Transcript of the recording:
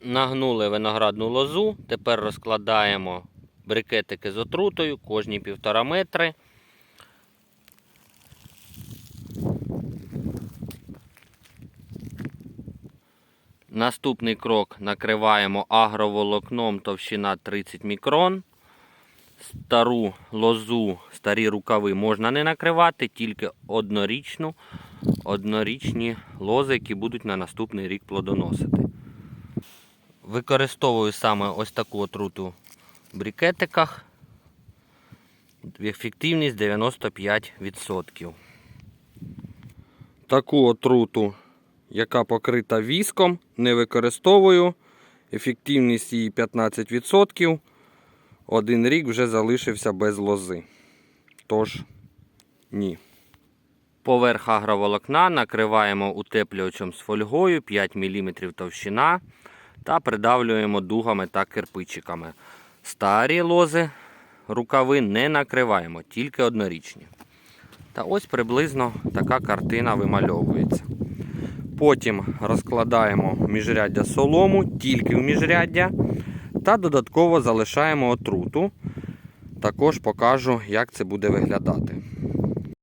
Нагнули виноградну лозу. Тепер розкладаємо брикетики з отрутою кожні півтора метри. Наступний крок накриваємо агроволокном товщина 30 мікрон. Стару лозу, старі рукави можна не накривати, тільки однорічну, однорічні лози, які будуть на наступний рік плодоносити. Використовую саме ось таку отруту в брикетиках. Ефективність 95%. Таку отруту, яка покрита віском, не використовую. Ефективність її 15%. Один рік вже залишився без лози. Тож, ні. Поверх агроволокна накриваємо утеплювачем з фольгою 5 мм товщина та придавлюємо дугами та кирпичиками. Старі лози рукави не накриваємо, тільки однорічні. Та ось приблизно така картина вимальовується. Потім розкладаємо міжряддя солому, тільки в міжряддя. Та додатково залишаємо отруту. Також покажу, як це буде виглядати.